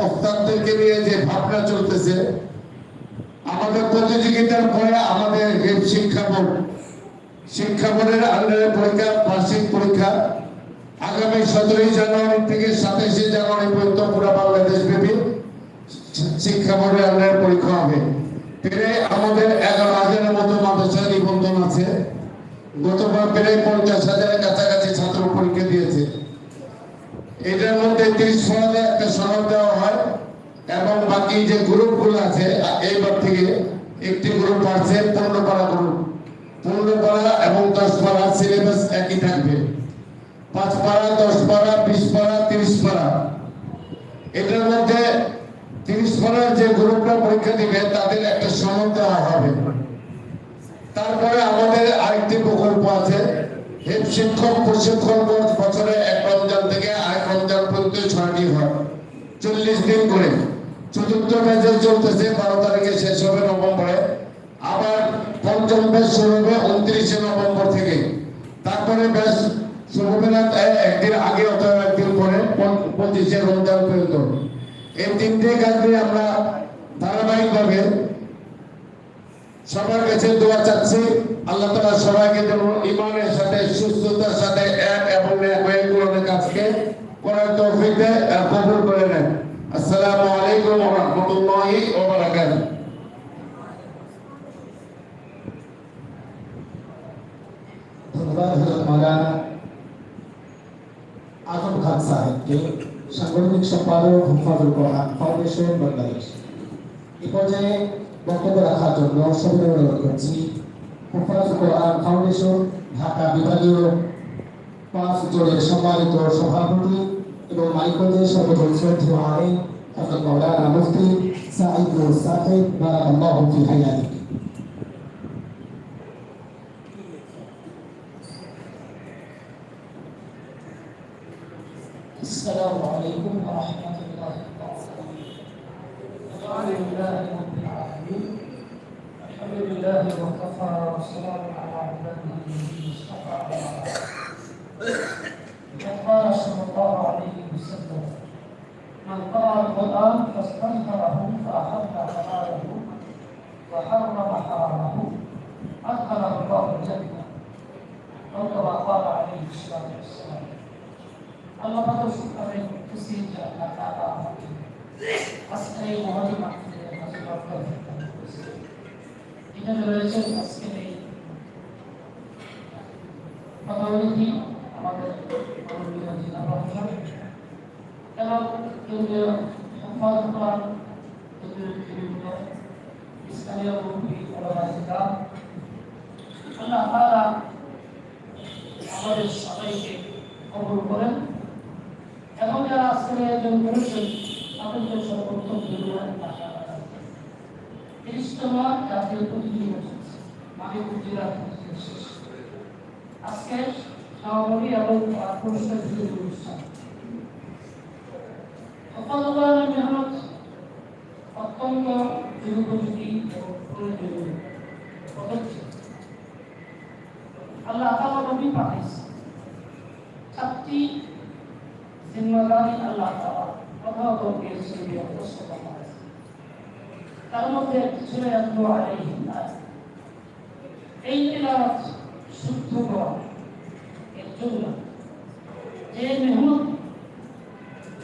বক্তাদেরকে নিয়ে যে ভাবনা চলতেছে, আমাদের প্রতিযোগিতার পরে আমাদের শিক্ষা বোর্ড, শিক্ষা বোর্ডের আন্ডারে পরীক্ষা, বার্ষিক পরীক্ষা, আগামী সতেরোই জানুয়ারি থেকে সাতাইশে জানুয়ারি পর্যন্ত পুরো বাংলাদেশ ব্যাপী শিক্ষা বোর্ডের আন্ডারে পরীক্ষা হবে। প্রায় আমাদের এগারো হাজারের মতো মাদ্রাসা নিবন্ধন আছে। গতবার প্রায় পঞ্চাশ হাজারের কাছাকাছি ছাত্র পরীক্ষা দিয়েছে। এটার মধ্যে তিরিশ ফলাতে একটা সনদ দেওয়া হয়, এবং বাকি যে গ্রুপগুলো আছে এইবার থেকে একটি গ্রুপ আছে পনেরো পারা গ্রুপ। পনেরো পারা এবং দশ পারা সিলেবাস একই থাকবে। পাঁচ পারা দশ পারা বিশ পারা তিরিশ পারা এটার মধ্যে তিরিশ পারার যে গ্রুপটা পরীক্ষা দিবে, তাদের একটা সনদ দেওয়া হবে। তারপরে আমাদের আরেকটি প্রকল্প আছে, হেড শিক্ষক প্রশিক্ষণ বছরে চল্লিশ দিন করে চতুর্থ ব্যাচে চলতেছে, বারো তারিখে শেষ হবে নভেম্বরে। আবার পঞ্চম ব্যাচ শুরু হবে উনত্রিশে নভেম্বর থেকে। তারপরে ব্যাচ শুরু হবে না একদিন আগে অথবা একদিন পরে পঁচিশে রমজান পর্যন্ত। এই তিনটে নিয়ে আমরা ধারাবাহিকভাবে সবার কাছে দোয়া চাচ্ছি। আল্লাহ তাআলা সবাইকে ইমানের সাথে, সুস্থতার সাথে এক এবং হয়ে কাজকে করার তৌফিক দেয় কবুল করে নেন আসসালামু আলাইকুম ওয়া রাহমাতুল্লাহি ওয়া বারাকাতুহু। ধন্যবাদ হজরত মাওলানা আজম খান সাহেবকে সাংগঠনিক সম্পাদক হুফাজুল কোরআন ফাউন্ডেশন বাংলাদেশ। এই পর্যায়ে বক্তব্য রাখার জন্য সবিনয় অনুরোধ সভাপতি إمام معيكم شبكة الإسلام والعين حفظ مولانا مفتي سعيد الساقط بارك الله في حياتك السلام عليكم ورحمة القرآن فاستنكره فأحب حلاله وحرم حرامه أدخله الله الجنة أو كما قال عليه الصلاة والسلام আল্লাহ পাকের শুকরানে খুশি যে আল্লাহ তাআলা আমাকে আজকে এই মহান মাহফিলে হাজির হওয়ার তৌফিক দান করেছেন। এখানে রয়েছেন আজকের এই প্রতিনিধি আমাদের মাননীয় জেলা প্রশাসক এবং কেন্দ্রীয় আল্লাহ আমাদের সবাইকে কবুল করেন। এবং যারা আজকের আয়োজন করেছেন, তাদেরকে সর্বোত্তম ধন্যবাদ। তিরিশতম জাতীয় প্রতিযোগিতা চলছে জেলা আজকে সমাপনী এবং পুরস্কার অনুষ্ঠান। মেহনত অত্যন্ত প্রয়োজনীয় আল্লাহ তাআলা নবী পাঠাইছে চারটি জিম্মাদারি আল্লাহ এই জন্য যে মেহনত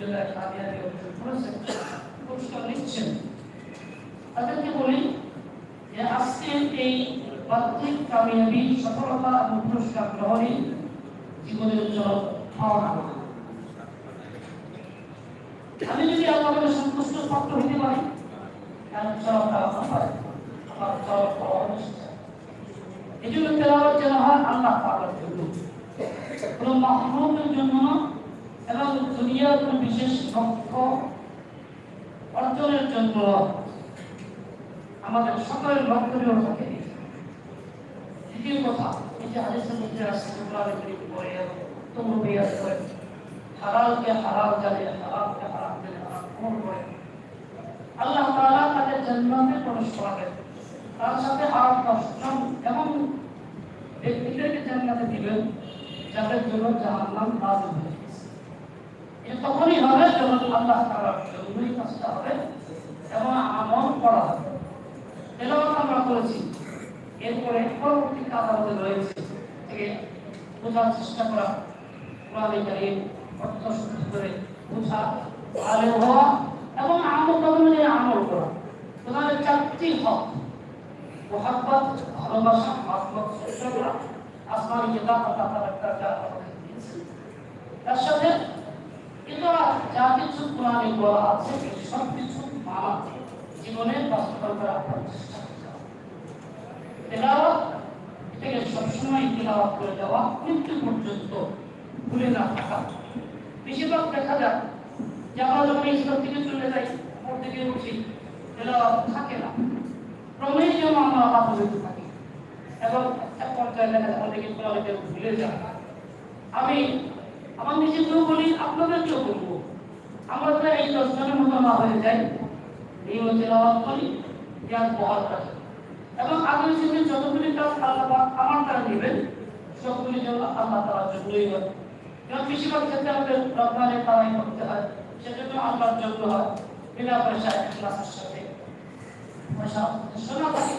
অর্জন করেছেন পুরস্কার নিচ্ছেন তাদেরকে বলি যে আজকে এই বাহ্যিক কামিয়াবি সফলতা এবং পুরস্কার গ্রহণই জীবনের জন্য পাওনা আমি যদি আল্লাহকে সন্তুষ্ট প্রাপ্ত হইতে পারি, তাহলে এই জন্য তেলাওয়াত যেন হয় আল্লাহ পাওয়ার জন্য। কোনো মাহমুদের জন্য এবং দুনিয়ার কোনো বিশেষ লক্ষ্য অর্জনের জন্য আমাদের সকলের লক্ষ্যনীয় থাকে দ্বিতীয় কথা জানে আল্লাহ তার সাথে দর্শন এমন দিবেন, যাদের জন্য জাহান্নাম নাযিল হয়ে তখনই হবে যখন আল্লাহ কাজটা হবে এবং আমল করা হবে। তেলাওয়াত আমরা করেছি। এরপরে পরবর্তী কাজ আমাদের রয়েছে। থেকে বোঝার চেষ্টা করা। বোঝা এবং তোমাদের চারটি ভালোবাসা তার সাথে এছাড়া যা কিছু কোরআনে বলা আছে, সব কিছু মানা জীবনে বাস্তবায়ন করা চেষ্টা তেলাওয়াত থেকে সবসময় তেলাওয়াত করে যাওয়া মৃত্যু পর্যন্ত ভুলে না থাকা। বেশিরভাগ দেখা যায় যে আমরা যখন ইসলাম থেকে চলে যাই ওর থেকে উঠি তেলাওয়াত থাকে না। ক্রমেই যেন আমরা আপাতত থাকি। এবং একটা পর্যায়ে দেখা যায়, অনেকে কোরআনকে ভুলে যায়। আমি আমার নিজেকেও বলি আপনাদেরকেও বলব আমরা তো এই দশজনের মতো না হয়ে যাই। নিয়মিত তেলাওয়াত করি জ্ঞান বহাল এবং আগামী দিনে যতগুলি কাজ আল্লাহ আমার দ্বারা নেবেন, সবগুলি যেন আল্লাহ তাআলার জন্যই হয়। কারণ বেশিরভাগ ক্ষেত্রে আমাদের রপ্তানি তারাই করতে হয়, সেজন্য আল্লাহর জন্য হয়। বিনা পয়সা ইখলাসের সাথে। পয়সা শোনা থাকে।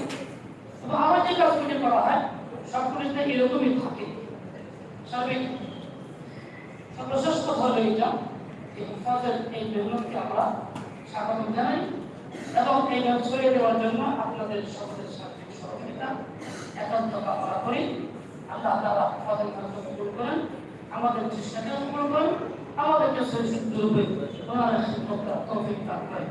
তবে আরও যে কাজগুলি করা হয়, সবগুলিতে এরকমই থাকে। সার্বিক এটা এই এই মেহনতকে আমরা স্বাগত জানাই এবং এই ছড়িয়ে দেওয়ার জন্য আপনাদের সকলের সাথে সহযোগিতা একান্ত কামনা করি আল্লাহ মেহনত কবুল করেন, আমাদের চেষ্টাকে কবুল করেন, আমাদেরকে সহিষ্ণু রূপে দান করেন।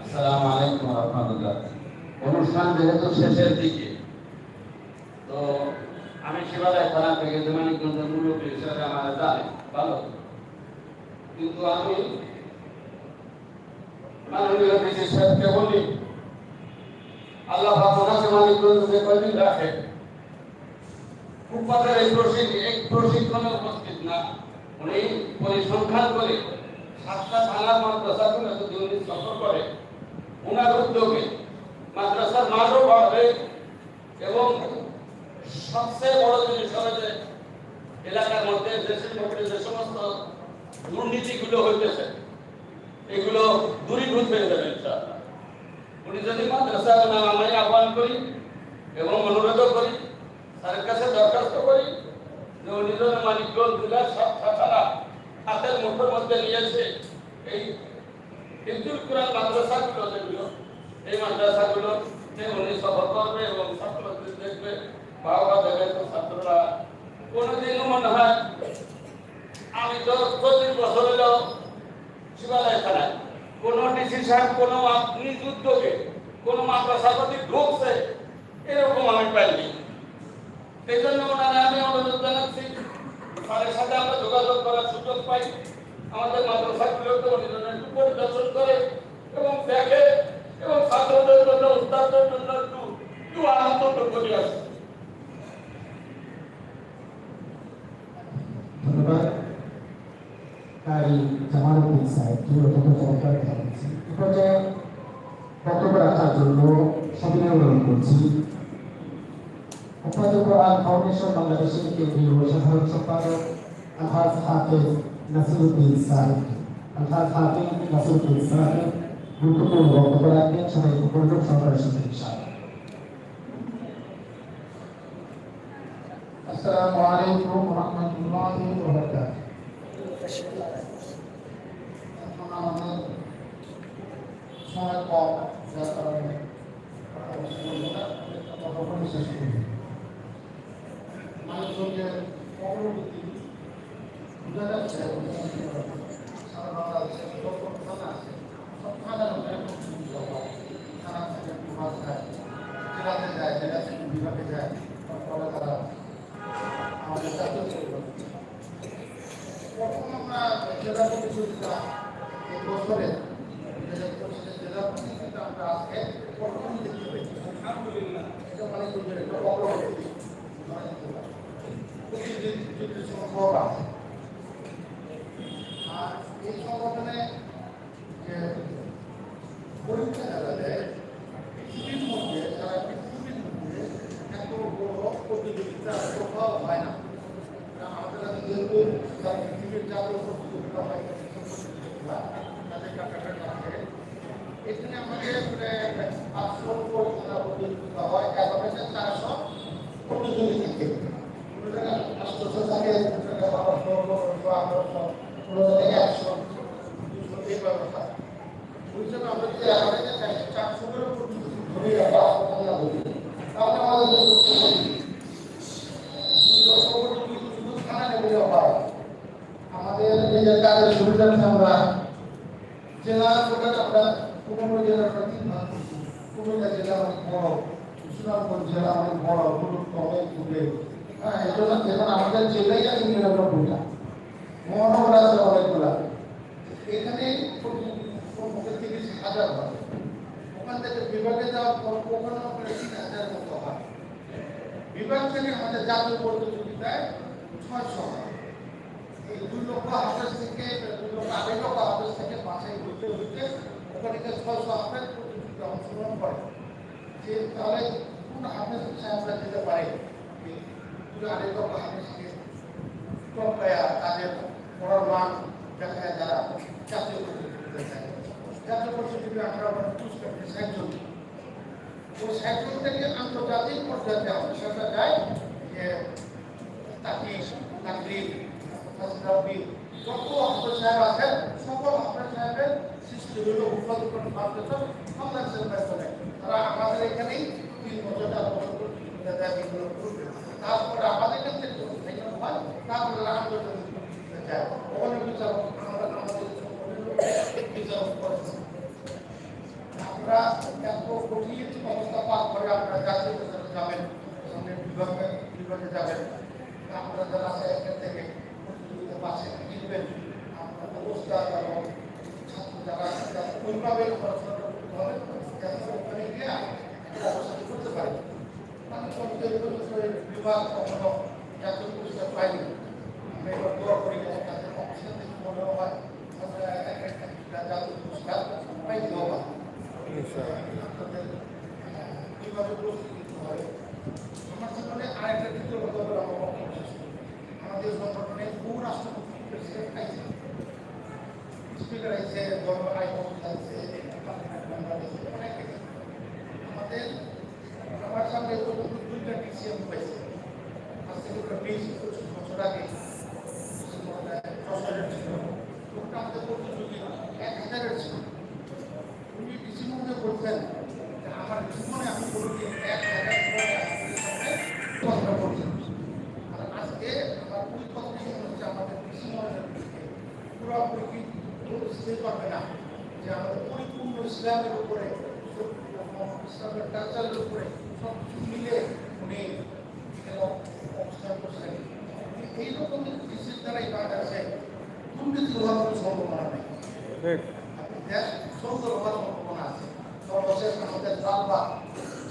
আসসালামু আলাইকুম রহমতুল্লাহ। অনুষ্ঠান যেহেতু শেষের দিকে আমি শিবালয় থানা থেকে জমানিগঞ্জের মুরব্বী হিসেবে আমার জানি ভালো। কিন্তু আমি মাননীয় ডিসি সাহেবকে বলি, আল্লাহ আপনাকে মানিকগঞ্জ কয়দিন রাখে? ফুটপাতের এই প্রশিক্ষণ এক প্রশিক্ষণে উপস্থিত না, উনি পরিসংখ্যান করে সাতটা থানার মাদ্রাসাগুলো যদি উনি সফর করে ওনার উদ্যোগে মাদ্রাসার মাঠও বাড়বে এবং সবচেয়ে বড় জিনিস হলো যে এলাকার মধ্যে দেশের মধ্যে যে সমস্ত দুর্নীতিগুলো হইতেছে, এগুলো দূরীভূত হয়ে যাবে উনি যদি মাদ্রাসা আমি আহ্বান করি এবং অনুরোধ করি তার কাছে দরখাস্ত করি যে উনি যেন মানিকগঞ্জ জেলার সব থানা হাতের মুঠোর মধ্যে নিয়েছে এই হিন্দুল কোরআন মাদ্রাসাগুলো যেগুলো, এই মাদ্রাসাগুলো উনি সফর করবে এবং ছাত্রদের দেখবে বাবা দেবে তো ছাত্ররা কোনোদিনও মনে হয় আমি তো চল্লিশ বছর হলো শিবালয় থানায় কোন ডিসি সাহেব কোনো নিজ উদ্যোগে, কোন মাদ্রাসা প্রতি ঢুকছে, এরকম আমি পাইনি। এই জন্য ওনারা আমি অনুরোধ জানাচ্ছি তাদের সাথে আমরা যোগাযোগ করার সুযোগ পাই। আমাদের মাদ্রাসাগুলোকে উনি যেন একটু পরিদর্শন করে এবং দেখে এবং ছাত্রদের জন্য উস্তাদের জন্য একটু একটু আনন্দ করে আসে ধন্যবাদ কারি জামালউদ্দিন সাহেবকে অত্যন্ত চমৎকার করছি। হেফাজত কোরআন ফাউন্ডেশন বাংলাদেশের কেন্দ্রীয় সাধারণ সম্পাদক আলহাজ হাফেজ নাসিরুদ্দিন সাহেব। আলহাজ হাফেজ নাসিরুদ্দিন সাহেব গুরুত্বপূর্ণ ইনশাআল্লাহ السلام عليكم ورحمة الله وبركاته. এখন আমাদের সময় কম যার কারণে কথা বলতে বলবো না, একটা কথা বলে শেষ করবো। মানুষজনদের অগ্রগতি বোঝা যাচ্ছে এবং সারা বাংলাদেশে যত থানা আছে, সব থানার মধ্যে এখন সুবিধা হয়। থানা থেকে প্রভাব যায়, জেলাতে যায়, জেলা থেকে বিভাগে যায়, তারপরে তারা জেলা প্রতিযোগিতা এই বছরে জেলা প্রতিযোগিতা আমরা আজকে প্রথম দেখতে পেয়েছি আলহামদুলিল্লাহ এটা মানে দুজন একটা অগ্রগতি প্রতিযোগিতার সম্ভব আছে আর এই সংগঠনে যে পরীক্ষা যারা দেয় পৃথিবীর মধ্যে সারা পৃথিবীর মধ্যে এত বড় প্রতিযোগিতা কোথাও হয় না কারণ আমাদের কাছে যেহেতু সারা পৃথিবীর জাতীয় প্রতিযোগিতা হয় প্রতিযোগিতা, তাদের কাছাকাছি আছে এখানে আমাদের প্রায় পাঁচশো পরীক্ষা প্রতিযোগিতা হয় এক হচ্ছে চারশো প্রতিযোগী থাকে কোনো জায়গায় পাঁচশো থাকে কোনো জায়গায় বারোশো পনেরোশো আঠারোশো কোনো জায়গায় একশো দুশো এইভাবে হয় ওই জন্য আমরা যদি আমাদের চারশো চারশো করে প্রতিযোগী ধরে আমরা আলোচনা করি তাহলে আমাদের যে প্রতিযোগী দুই লক্ষ প্রতিযোগী শুধু থানা লেভেলে হয় আমাদের নিজের কাজের সুবিধার্থে আমরা জেলা টোটাল আমরা কুমিল্লা জেলার আমরা তিন ভাগ করছি। কুমিল্লা জেলা অনেক বড় সুনামগঞ্জ জেলা অনেক বড়, হলুদ অনেক দূরে হ্যাঁ এই জন্য এখন আমাদের জেলাই আছে নিরানব্বইটা মহানগর আছে অনেকগুলা। এখানে হাজার হয়। ওখান থেকে বিভাগে যাওয়ার পর ওখানে ওখানে বিভাগ থেকে আমাদের জাতীয় প্রতিযোগিতায় ছয়শো হয়। এই দুই লক্ষ থেকে, দুই লক্ষ আড়াই লক্ষ থেকে বাসায় ঘুরতে ঘুরতে ওখানে ছয়শো হাফেজ প্রতিযোগিতা অংশগ্রহণ করে। যে তাহলে কোন হাফেজ সাহেবরা যেতে পারে। আমরা সাহায্য ওই সাহায্য থেকে আন্তর্জাতিক পর্যায়ে সেটা যায় যে তাকে তাকরির ফসরাবি যত আছেন, সকল সৃষ্টি হইল উৎপাদন ফাউন্ডেশন ফাউন্ডেশন করে তারা আমাদের এখানেই তিন বছর চার বছর করে প্রতিযোগিতা দেয় বিভিন্ন গ্রুপে তারপরে আমাদের কাছ থেকে যখন থেকে হয় তারপরে আন্তর্জাতিক প্রতিযোগিতা যায় ওখানে বিচারক আমরা আমাদের বিচারক করেছি আমরা এত কঠিন অবস্থা পার করে আপনারা জাতীয় পর্যায়ে যাবেন সামনে বিভাগে বিভাগে যাবেন আমরা যারা আছে এখান থেকে প্রতিযোগিতা পাশে জিতবেন আপনার অবস্থা এবং ছাত্র যারা আছে তারা ওইভাবে পড়াশোনা করতে হবে যাতে ওখানে গিয়ে একটা অবস্থা করতে পারে মানে পঞ্চায়েত বিভাগ কখনো জাতীয় পুরস্কার পাইনি আমরা এবার দোয়া করি যেন তাদের অবস্থা দেখে মনে হয় আমরা একটা একটা জাতীয় পুরস্কার পাইতে হবে কীভাবে প্রস্তুতি নিতে হবে আমার জীবনে আরেকটা দ্বিতীয় কথা হলো আমার বক্তব্য শেষ করি। আমাদের সংগঠনে বহু রাষ্ট্রপতি প্রেসিডেন্ট আইসে স্পিকার আইসে গভর্নর অনেক কিছু। আমাদের আমার সামনে দুইটা ডিসিএম হয়েছে আজ থেকে বিশ পঁচিশ বছর আগে করবে না। যে আমাদের পরিপূর্ণ ইসলামের উপরে ইসলামের কালচারের উপরে সব মিলে উনি অবস্থান করছেন। এইরকম ডিসির দ্বারাই বাংলাদেশে দুর্নীতি হওয়ার কোনো সম্ভাবনা নেই। দেশ সুন্দর হওয়ার সম্ভাবনা আছে। সর্বশেষ আমাদের বারবার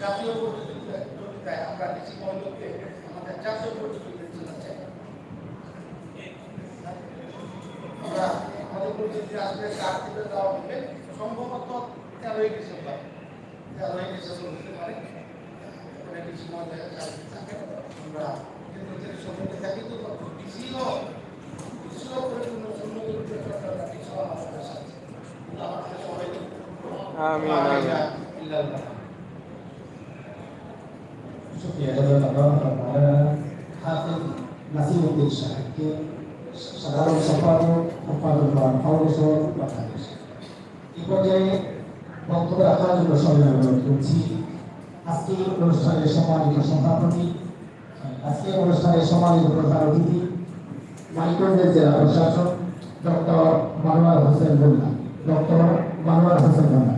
জাতীয় প্রতিযোগিতায় আমরা কৃষি মন্ডলকে আমাদের জাতীয় প্রতিযোগিতার জন্য চাই আমরা প্রতিযোগী আসলে চাকরিতে দেওয়া হবে, সম্ভবত তেরোই ডিসেম্বর। তেরোই ডিসেম্বর হতে পারে। অনেক মন্ডলের চাকরি থাকে আমরা কিন্তু যদি থাকি তো কৃষিও কৃষিও পরিপূর্ণ সম্মুখে কৃষি আমাদের সাথে আমিন, আমিন। শুক্রিয়া জাজাকাল্লাহ মাওলানা হাফিজ নাসিরউদ্দিন সাহেবকে সাধারণ সম্পাদক হুফাজুল ফাউন্ডেশন বাংলাদেশ এই পর্যায়ে বক্তব্য রাখার জন্য সবাই অনুরোধ করছি। আজকের অনুষ্ঠানের সম্মানিত সভাপতি আজকের অনুষ্ঠানের সম্মানিত প্রধান অতিথি মানিকগঞ্জের জেলা প্রশাসক ডক্টর মানোয়ার হোসেন বন্যা ডক্টর মানোয়ার হোসেন বন্যা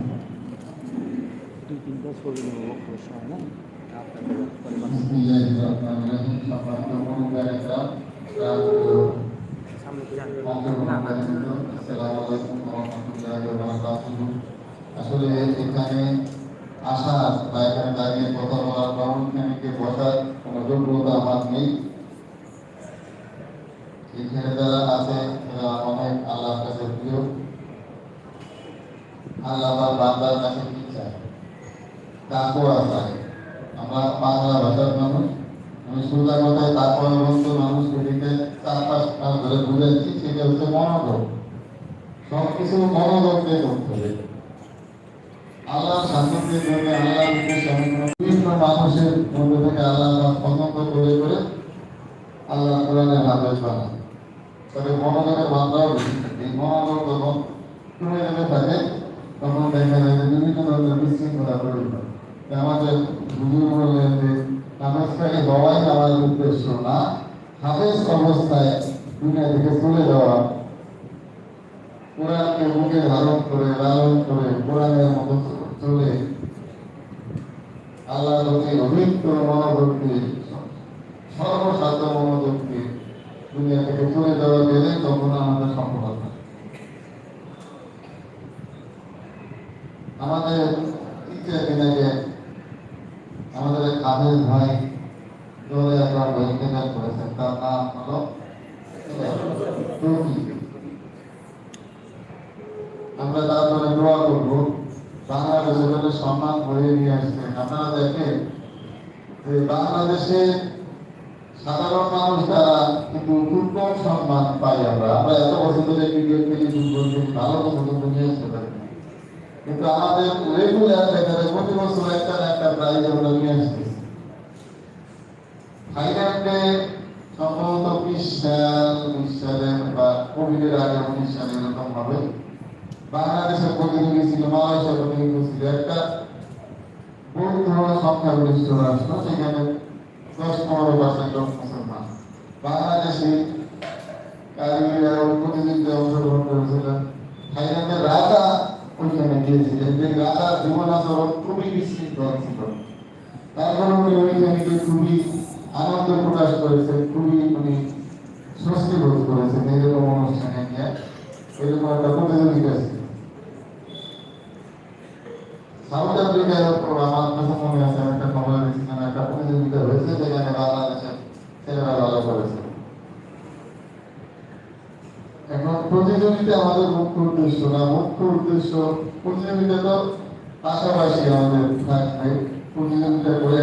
Bismillahirrahmanirrahim. Selamat malam, Bapak. আসলে এখানে আসা বা এখানে দাঁড়িয়ে কথা বলার বা ওখানে বসার কোনো যোগ্যতা আমার নেই এখানে যারা আছে তারা অনেক আল্লাহর কাছে প্রিয় আল্লাহ আমার বান্দার কাছে কি চায় তাকুয়া চায় আমরা বাংলা ভাষার মানুষ। আমি সোজা কথায়? তাকুয়া বলতে মানুষ, এদিকে চার পাঁচ মাস ধরে বুঝাচ্ছি সেটা হচ্ছে মনোযোগ সব কিছু মনোযোগ দিয়ে করতে হবে। আল্লাহর সান্নিধ্যের জন্য আল্লাহর বিভিন্ন মানুষের মধ্যে থেকে আল্লাহ পছন্দ করে করে আল্লাহ কোরআনের হাফেজ বানায়। তবে মনোযোগের মাত্রাও বেশি থাকে। যখন কমে যেতে থাকে, তখন দেখা যায় যে বিভিন্ন ধরনের বিশৃঙ্খলা তৈরি হয়। আমাদের বুজুর্গ বললেন যে হাফেজটাকে হওয়াই আমার উদ্দেশ্য না। হাফেজ অবস্থায় দুনিয়া থেকে চলে যাওয়া, কোরআনকে বুকে ধারণ করে, লালন করে কোরআনের মতো চলে আল্লাহর প্রতি অভিজ্ঞ দিয়ে সর্বসাধ্য দিয়ে দুনিয়া থেকে চলে যাওয়া গেলে তখন আমাদের সফলতা আমাদের দিন আগে আমাদের এক ভাই দৌড়ে একবার ইন্তেকাল করেছেন তার নাম হলো। আমরা তার জন্য দোয়া করব বাংলাদেশে বলে সম্মান বয়ে নিয়ে আসছেন আপনারা দেখেন যে বাংলাদেশে সাধারণ মানুষ দ্বারা কিন্তু কম সম্মান পাই আমরা আমরা এত বছর ধরে ক্রিকেট খেলি ফুটবল খেলি ভালো মতো নিয়ে আসতে পারি। কিন্তু আমাদের রেগুলার এখানে প্রতি বছর একটা একটা প্রাইজ আমরা নিয়ে আসতেছি থাইল্যান্ডে সম্ভবত বিশ সাল বিশ সালে বা কোভিডের আগে উনিশ সালে এরকম হবে। বাংলাদেশের প্রতিযোগী ছিল মালয়েশিয়ার প্রতিযোগী ছিল একটা বৌদ্ধ সংখ্যাগরিষ্ঠ রাষ্ট্র সেখানে দশ পনেরো পার্সেন্ট লোক মুসলমান। বাংলাদেশে কারিগরিরা প্রতিযোগিতায় অংশগ্রহণ করেছিলেন। থাইল্যান্ডের রাজা ওইখানে গিয়েছিলেন, যে রাজার জীবন আচরণ খুবই বিশৃঙ্খল ছিল। তারপরে উনি ওইখানে খুবই আনন্দ প্রকাশ করেছেন খুবই উনি স্বস্তি বোধ করেছেন এরকম অনুষ্ঠানে নিয়ে এরকম একটা প্রতিযোগিতা ছিল করেছে। এখন প্রতিযোগিতা আমাদের উদ্দেশ্য উদ্দেশ্য প্রতিযোগিতা তো আমাদের প্রতিযোগিতা করে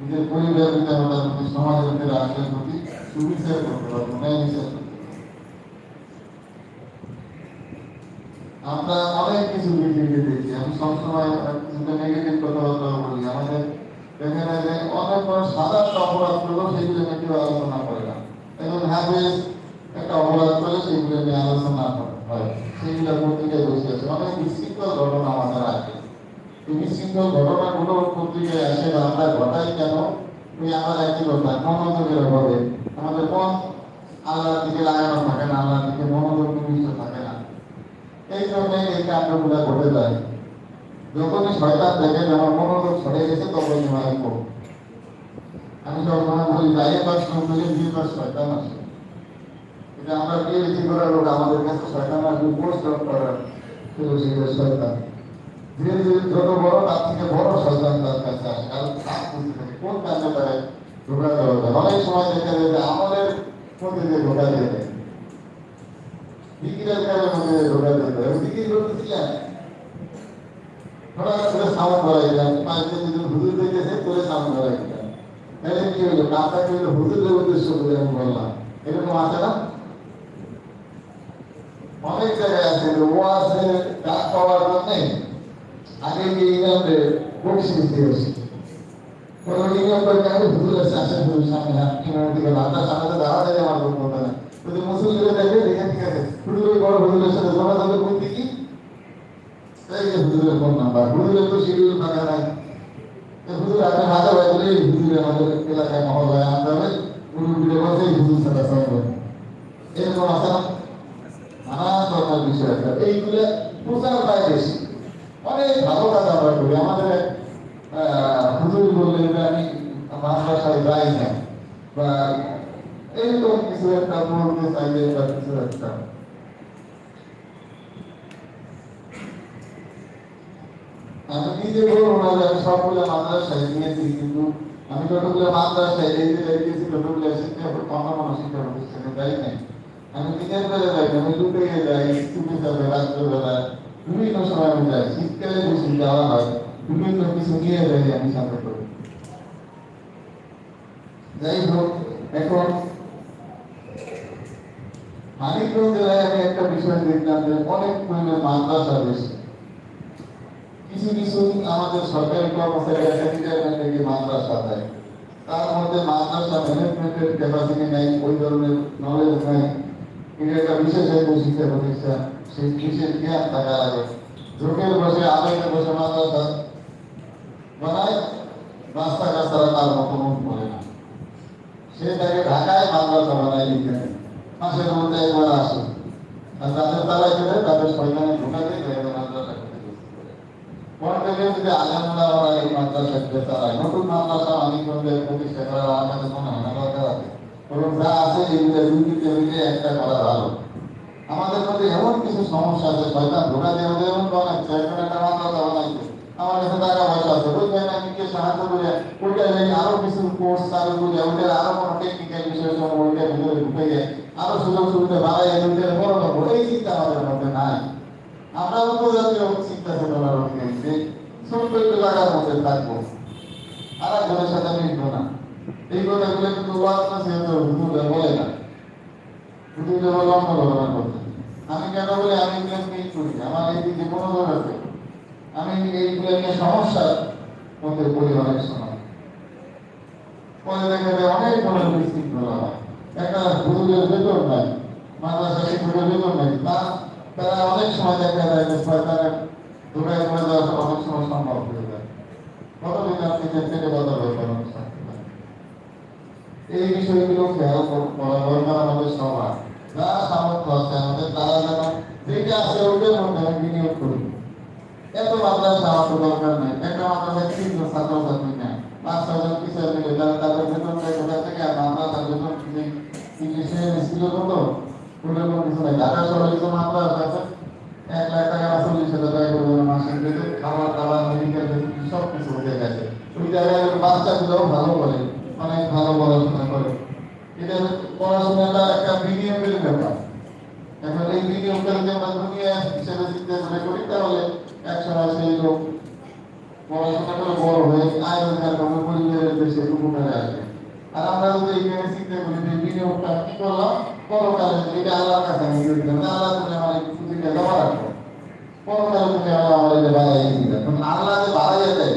নিজের পরিবারের পিতা মাতার প্রতি সমাজের প্রতি রাষ্ট্রের প্রতি সুবিচার করতে পারব ন্যায় বিচার আমরা অনেক কিছু পৃথিবীতে দেখি। আমি সবসময় নেগেটিভ কথাবার্তা বলি। আমাদের এখানে যে অনেক মানুষ সাদা একটা অপরাধ করল সেগুলো নিয়ে কেউ আলোচনা করে না। এবং হাফেজ একটা অপরাধ করলে সেগুলো নিয়ে আলোচনা হয়। সেগুলো পত্রিকায় বসে আছে। অনেক বিশৃঙ্খল ঘটনা আমাদের আছে। ঘটনাগুলো পত্রিকায় আসে আমরা ঘটাই কেন? ওই আমার একই কথা মনোযোগের অভাবে। আমাদের মন আল্লাহর দিকে লাগানো থাকে না আল্লাহর দিকে মনোযোগ নিবিষ্ট থাকে না। এই জন্য এই কাণ্ডগুলো ঘটে যায়। যখনই শয়তান দেখে আমার মনোযোগ সরে গেছে, তখনই মায়ের আমি সবসময় বলি যাই শুনলে দুই পাশ শয়তান আসে এটা আমরা পিএইচডি করার কাছে শয়তান আসবে পোস্ট করার ধীরে যত বড়, তার অনেক সময় যে বিক্রি করে সাউন্ড ধরা গেলাম পাঁচ দিন যদি হুজুর করে সাউন্ড ধরা গেলাম তাহলে কি হলো? কাজটা কি হলো হুজুরের উদ্দেশ্য করে বললাম। এরকম আছে না? অনেক জায়গায় আছে যে ওয়াজে ডাক পাওয়ার জন্যে আগে গিয়ে ইমামরে বকশিস দিয়েছে কোনো ইমাম করে কাছে হুজুর আছে আসেন হুজুর সামনে ইমাম দিকে আপনার সামনে দাঁড়া যায় আমার লোক বলতে না যদি মুসলিম দেখে দেখে ঠিক আছে হুজুরের বড় হুজুরের সাথে যোগাযোগের মধ্যে কি এই যে হুজুরের ফোন নাম্বার হুজুরের তো শিডিউল ফাঁকা নাই হুজুর আপনি হাজার ভাই বলে হুজুর আমাদের এলাকায় মহল্লায় আনতে হবে হুজুর বসে হুজুর সাথে সঙ্গ এরকম আছে না ধরনের বিষয় আছে এইগুলো প্রচার পায় বেশি অনেক ভালো কাজ আমরা করি আমাদের হুজুর বললে যে আমি মাদ্রাসায় যাই না। বা এইরকম কিছু একটা বলতে চাইলে বা কিছু একটা। আমি নিজে বলব না যে আমি সবগুলো মাদ্রাসায় নিয়েছি কিন্তু আমি যতগুলো মাদ্রাসায় এই যে রেখেছি ততগুলো শিক্ষা অন্য কোনো শিক্ষা প্রতিষ্ঠানে যাই নাই। আমি দিনের বেলা যাই আমি লুটে যাই, স্কুলে যাবে রাত্রেবেলা বিভিন্ন সময় যাই শীতকালে বেশি যাওয়া হয়, বিভিন্ন কিছু নিয়ে যাই আমি সাথে করি যাই হোক, এখন মানিকগঞ্জ জেলায় আমি একটা বিষয় দেখলাম যে অনেক পরিমাণ মাদ্রাসা বেশি কিছু কিছু আমাদের সরকারি কর্মচারী থেকে মাদ্রাসা দেয়। তার মধ্যে মাদ্রাসা ম্যানেজমেন্টের ক্যাপাসিটি নেই, ওই ধরনের নলেজ নাই। এটা একটা বিশেষজ্ঞ শিক্ষা প্রতিষ্ঠান। সেই বিশেষ জ্ঞান থাকা লাগে ঝোঁকের বসে আবেগে বসে মাদ্রাসা বানায় রাস্তাঘাট তারা তার মতো মুখ করে না সে তাকে ঢাকায় মাদ্রাসা বানায় নেয়। মাসের মধ্যে একবার আসে আর তাদের তারাই করে তাদের সৈন্যানে ঢোকাতে মাদ্রাসা পারে। যদি আলেমরা ওরা এই মাদ্রাসাকে চালায় নতুন মাদ্রাসা মানিকগঞ্জে প্রতিষ্ঠা করার মনে হয় একটা করা ভালো আমাদের মধ্যে এমন কিছু সমস্যা আছে, শয়তান ধোকা দিয়ে, আমাদের এমন বানাচ্ছে এখন একটা মাদ্রাসা বানাইছে আমার কাছে টাকা পয়সা আছে, ওই জায়গায় আমি কে সাহায্য করে ওইটা জানি আরও কিছু কোর্স চালু করে, ওইটার আরও কোনো টেকনিক্যাল বিষয় সব ওইটার ভিতরে ঢুকে গিয়ে আরও সুযোগ সুবিধা বাড়াই ওইটার বড় করব এই চিন্তা আমাদের মধ্যে নাই। আমরা উপজাতীয় চিন্তা চেতনার মধ্যে যে ছোট্ট একটু জায়গার মধ্যে থাকব। আর একজনের সাথে মিশবো না। এই কথাগুলো কিন্তু ওয়াজ না, সে তো হুজুরে বলে না। হুজুরে বলে অন্য আমি কেন বলি আমি ইংরেজ মিট করি আমার এই দিকে কোনো দোষ আছে? আমি এইগুলো নিয়ে সমস্যার মধ্যে পড়ি অনেক সময়। পরে দেখা যায় অনেক ধরনের বিশৃঙ্খলা হয়। একটা হুজুরের বেতন নাই মাদ্রাসা শিক্ষকের বেতন নাই। তা, তারা অনেক সময় দেখা যায় যে সরকারের ধোকায় পড়ে যাওয়া অনেক সময় সম্ভব হয়ে যায়। কতদিন আপনি পেটে বাধা হয়ে পারেন এই বিষয়গুলো খেয়াল করা দরকার আমাদের সবার। যা সামর্থ্য আছে আমাদের, তারা যেন যেটা আছে ওইটার মধ্যে আমি বিনিয়োগ করি। এত মাদ্রাসা আমার তো দরকার নেই। একটা মাদ্রাসায় তিনজন ছাত্র ছাত্রী নেই পাঁচ ছজন যারা তাদের বেতন দেয় থেকে? আর কি ইংলিশে ওটার কোনো কিছু নাই। ঢাকা শহরে কিছু মাদ্রাসা আছে এক লাখ টাকা চল্লিশ হাজার টাকা করে মাসের বেতন, খাবার দাবার মেডিকেল সব কিছু হয়ে গেছে। ওই জায়গায় বাচ্চাগুলোও ভালো করে, অনেক ভালো পড়াশোনা করে। এটা পড়াশোনাটা একটা বিনিয়োগের ব্যাপার এখন এই বিনিয়োগের যে আমরা দুনিয়া চিন্তা করে করি, তাহলে একসময় সেই লোক পড়াশোনা বড় হয়ে আয় রোজগার করবে, পরিবারের দেশে উপকারে আসবে। আর আমরা যদি এইখানে চিন্তা করি যে বিনিয়োগটা কি করলাম? পরকালে এটা আল্লাহর কাছে আমি দিয়ে দিলাম আল্লাহ তুমি আমার এই পুঁজিটা জমা রাখো পরকালে তুমি আল্লাহ আমার এটা বাড়াই দিলে আল্লাহ যে বাড়াইয়া দেয়,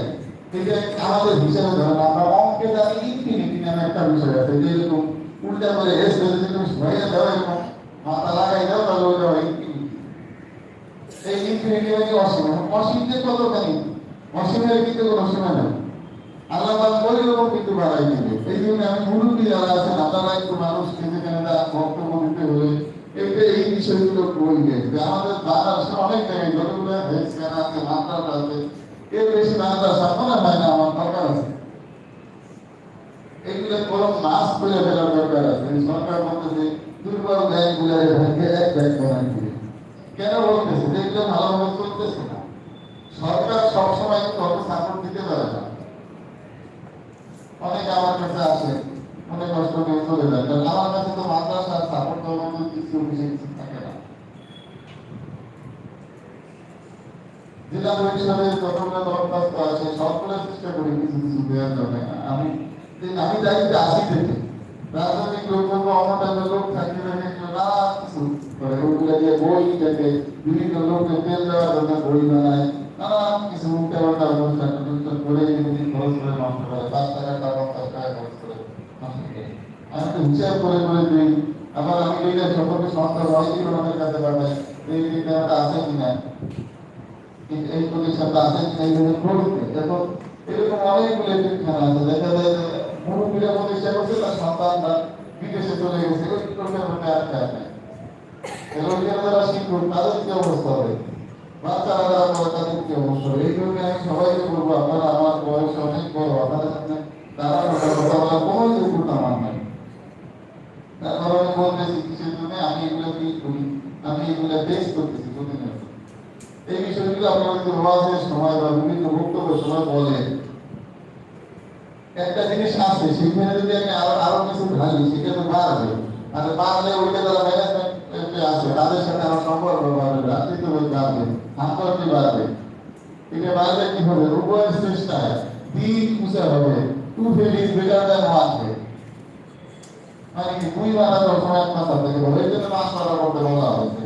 এটা আমাদের হিসাবে ধরেন আমরা অঙ্কে জানি ইনফিনিটি নামে একটা বিষয় আছে যে মাথা লাগাই দাও, তাহলে ওইটা হয়। ইনফিনিটি এই ইনফিনিটি মানে অসীম? অসীমতে কতখানি? অসীমের কিন্তু কোনো সীমা নেই। আল্লাহ পাক ওই রকম কিন্তু বাড়াই দিবে। এই জন্য আমি মুরব্বী যারা আছেন, আপনারা একটু মানুষকে যেখানে তারা বক্তব্য দিতে হলে এতে এই বিষয়গুলো বলবে। যে আমাদের বাংলাদেশে অনেক জায়গায়, যতগুলো হেলথ কেয়ার আছে, মাদ্রাসা আছে, এর বেশি মাদ্রাসা মনে হয় না আমার দরকার আছে এগুলো বরং মাস করে ফেলার দরকার আছে। সরকার বলতেছে, দুর্বল ব্যাংকগুলো ভেঙে এক ব্যাংক বানাই দিবে। কেন বলতেছে? যে এগুলো ভালোভাবে চলতেছে না। সরকার সবসময় অত সাপোর্ট দিতে পারে না। অনেকে আমার কাছে আসে, অনেক কষ্ট করে চলে যায়। কারণ আমার কাছে তো মাদ্রাসার সাপোর্ট দেওয়ার মতো কিছু কিছু থাকে না। জেলা পরিষদের যতগুলো দরখাস্ত আছে সবগুলো চেষ্টা করি কিছু কিছু দেওয়ার জন্য আমি আমি দায়িত্বে আসি থেকে। রাজনৈতিক লোক বলব আমার লোক থাকতে থাকে নানা কিছু করে। ওগুলো দিয়ে বই থেকে বিভিন্ন লোককে তেল দেওয়ার জন্য বই বানায় নানা কিছু উল্টা পাল্টা অনুষ্ঠান করে এগুলি খরচ করে নষ্ট করে। পাঁচ টাকা টাকা পঞ্চাশ টাকা খরচ করে আমি তো হিসাব করে করে দিই আবার আমি এটা সম্পর্কে সংস্থা রয়েছে ওনাদের কাছে পাঠাই, এই বিজ্ঞানটা আছে কিনা? এই- এই প্রতিষ্ঠানটা আছে কিনা এইভাবে পড়তে এখন এরকম অনেকগুলো এতিমখানা আছে। দেখা যায় যে মুরব্বীরা প্রতিষ্ঠা করছে তার সন্তানরা বিদেশে চলে গেছে আমি সবাইকে বলব, আপনারা আমার বয়স অনেক কোনো আমি বলতেছি এগুলো কি করি? এই বিষয়গুলো আপনারা যদি ওয়াজের সময় বা বিভিন্ন বক্তব্যের সময় বলেন। একটা জিনিস আছে সেখানে যদি আমি আরও আরও কিছু ঢালি তো বাড়বে আর বাড়লে ওইটা যারা ম্যানেজমেন্ট আছে, তাদের সাথে আমার সম্পর্ক বাড়বে, রাজনীতি বাড়বে, সম্পর্কে বাড়বে। এটা বাড়লে কি হবে? উভয়ের চেষ্টায় দিন উঁচা হবে two fail is better than one fail মানে কি, দুই মাথা সবসময় এক মাথা থেকে বলে, এই জন্য মাছ মারা করতে বলা হয়েছে।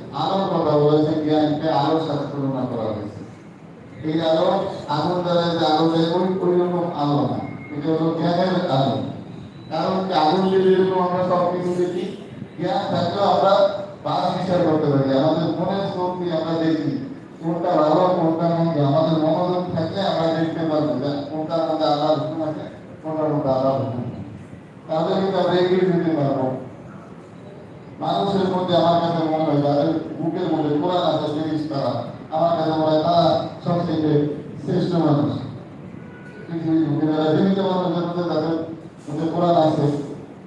আলোর কথা বলেছে জ্ঞানকে আলোর সাথে তুলনা করা হয়েছে। এই আলো আগুন দ্বারা যে আলো দেয়, ওই ওই আলো না। এটা হলো জ্ঞানের আলো। কারণ আগুন এরকম আমরা সব কিছু দেখি। জ্ঞান থাকলেও আমরা পাঁচ বিচার করতে পারি। আমাদের মনের দিয়ে আমরা দেখি। কোনটা ভালো, কোনটা মন্দ। আমাদের মনোযোগ থাকলে আমরা দেখতে পারব যে কোনটার মধ্যে আল্লাহ হুকুম আছে কোনটার মধ্যে আল্লাহ হুকুম তাহলে কিন্তু আমরা এগিয়ে দিতে পারব। মানুষের মধ্যে আমার কাছে মনে হয় যাদের বুকের মধ্যে কোরআন আছে, জিনিস তারা। আমার কাছে মনে হয় তারা সবচেয়ে শ্রেষ্ঠ মানুষ। জীবিত মানুষের মধ্যে তাদের মধ্যে কোরআন আছে,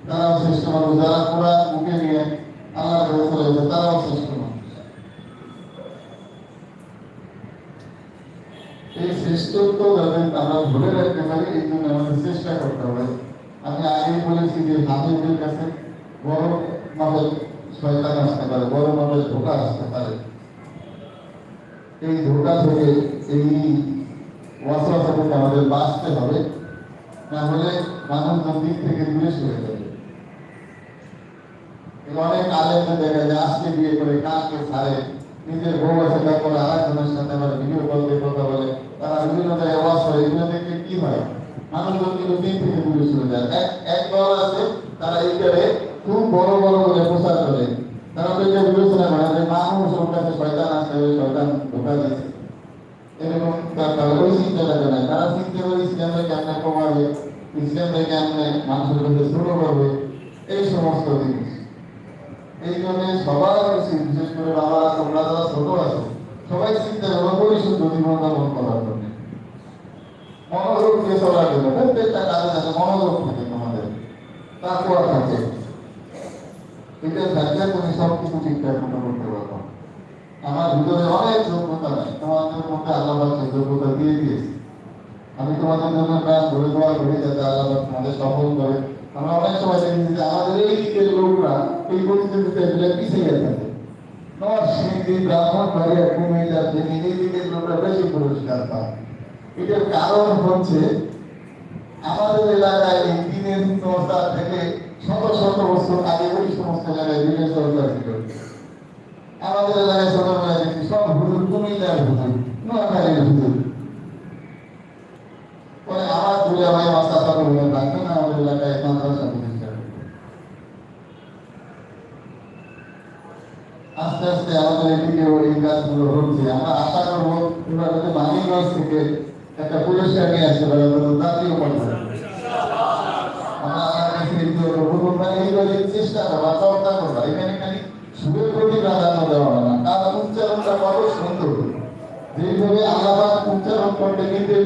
তারাও শ্রেষ্ঠ মানুষ। যারা কোরআন বুকে নিয়ে আল্লাহর কাছে চলে তারাও শ্রেষ্ঠ মানুষ। এই শ্রেষ্ঠত্ব যাতে আমরা ধরে রাখতে পারি, এই জন্য আমাদের চেষ্টা করতে হবে। আমি আগেই বলেছি যে হাফিজদের কাছে বড় মাপের শয়তান আসতে পারে, বড় মাপের ধোকা আসতে পারে। এই ধোকা থেকে এই ওয়াসওয়াসা থেকে আমাদের বাঁচতে হবে, না হলে মানুষ দিক থেকে দূরে সরে যাবে। অনেক আলেমদের দেখা যায়, আজকে বিয়ে করে কাজকে ছাড়ে, নিজের বউ আছে, তারপর আর একজনের সাথে আবার ভিডিও কল দিয়ে কথা বলে, তারা বিভিন্ন জায়গায় ওয়াজ করে, এগুলো দেখলে কি হয়? মানুষজন কিন্তু দিন থেকে দূরে সরে যায়। এক এক দল আছে, তারা এইটারে খুব বড় বড় করে প্রচার করে। তারা তো এটা বিবেচনা করে যে মানুষ ওর কাছে শয়তান আছে, ওই শয়তান ধোকা দিচ্ছে এরকম তারা ওই চিন্তাটা করে না। তারা চিন্তা করে ইসলামে কেমনে কমাবে ইসলামে কেমনে মানুষের কাছে ছোট করবে এই সমস্ত জিনিস। এই জন্য সবার উচিত, বিশেষ করে বাবা, তোমরা যারা ছোট আছে, সবাই চিন্তা করো পরিশুদ্ধ জীবন যাপন করার জন্য। মনোযোগ দিয়ে চলার জন্য প্রত্যেকটা কাজে আছে মনোযোগ থাকে তোমাদের। তাকুয়া থাকে? এটা থাকলে তুমি সব কিছু ঠিকঠাক মতো করতে পারব। আমার ভিতরে অনেক যোগ্যতা নাই তোমাদের মধ্যে আল্লাহ সেই যোগ্যতা দিয়ে দিয়েছে। আমি তোমাদের জন্য প্রাণ ধরে দোয়া করি যাতে আল্লাহ তোমাদের সফল করে। আমরা অনেক সময় দেখি যে আমাদের এই দিকের লোকরা এই প্রতিযোগিতায় এগুলো পিছিয়ে থাকে। নরসিংদী ব্রাহ্মণ বাড়িয়া কুমিল্লা এই দিকের লোকরা বেশি পুরস্কার পায়। এটার কারণ হচ্ছে আমাদের এলাকায় এই দিনের সংস্থা থেকে শত শত বছর আগে ওই সমস্ত জায়গায় দিনের সরকার ছিল। আমাদের এলাকায় ছোটবেলায় দেখি সব হুজুর কুমিল্লার হুজুর, নোয়াখালীর হুজুর। পরে আমার দুলা ভাই মাস্টার সাহেব হুজুর থাকতেন আমাদের এলাকায় মাদ্রাসা প্রতিষ্ঠা আস্তে আস্তে আমাদের এদিকে ওই কাজগুলো হচ্ছে। আমরা আশা করব তোমরা যাতে মানিকগঞ্জ থেকে একটা পুরস্কার নিয়ে আসতে পারে জাতীয় পর্যায়ে। আমার কাছে এই যে রঘুবর ভাই এই যে চেষ্টা করা চর্চা করা এখানে খালি সুরের প্রতি প্রাধান্য দেওয়া হয় না তার উচ্চারণটা কত সুন্দর যেইভাবে আল্লাহ উচ্চারণ করতে নির্দেশ